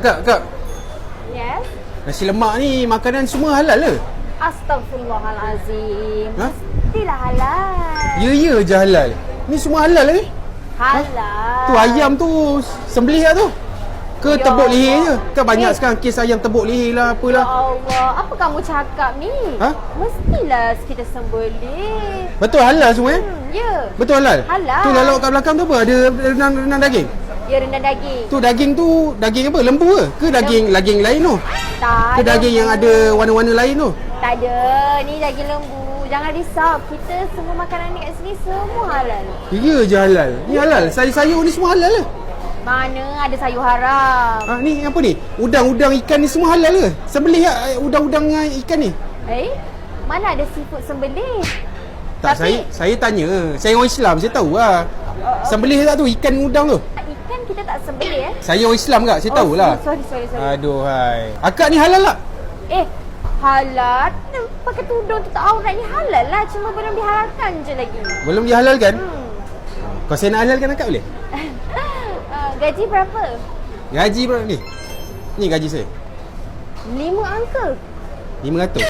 Kak, kak. Yes. Nasi lemak ni makanan semua halal ke? Astaghfirullahalazim. Ha? Mestilah halal. Ya, ya je halal. Ni semua halal ke? Halal. Tu ayam tu sembelih tak tu? Ke Ya tebuk leher je? Allah. Kan banyak Eh. sekarang kes ayam tebuk leher lah Ya apalah. Allah, apa kamu cakap ni? Ha? Mestilah kita sembelih. Betul halal semua eh? Hmm, ya. Betul halal? Halal. Tu lauk kat belakang tu apa? Ada renang, renang daging? Ya rendang daging. Tu daging tu daging apa? Lembu ke? Ke daging daging lain tu? Tak Ke daging yang ada warna-warna lain tu? Tak ada. Ni daging lembu. Jangan risau. Kita semua makanan ni kat sini semua halal. Ya je halal. Ni halal. Sayur-sayur ni semua halal ke? Mana ada sayur haram. Ha, ni apa ni? Udang-udang ikan ni semua halal ke? Sembelih tak eh, udang-udang dengan ikan ni? Eh? Mana ada seafood sembelih? Tak, Tapi- saya saya tanya. Saya orang Islam, saya tahu lah. Sembelih tak tu ikan udang tu? Kita tak sembelih eh? Saya orang Islam kak, saya tahu lah. Sorry, sorry, sorry. Aduh hai. Akak ni halal tak? Eh, halal? Pakai tudung tutup aurat ni halal lah. Cuma belum dihalalkan je lagi. Belum dihalalkan? Hmm. Kalau saya nak halalkan akak boleh? Uh, gaji berapa? Gaji berapa ni? Ni gaji saya. Lima angka. 500.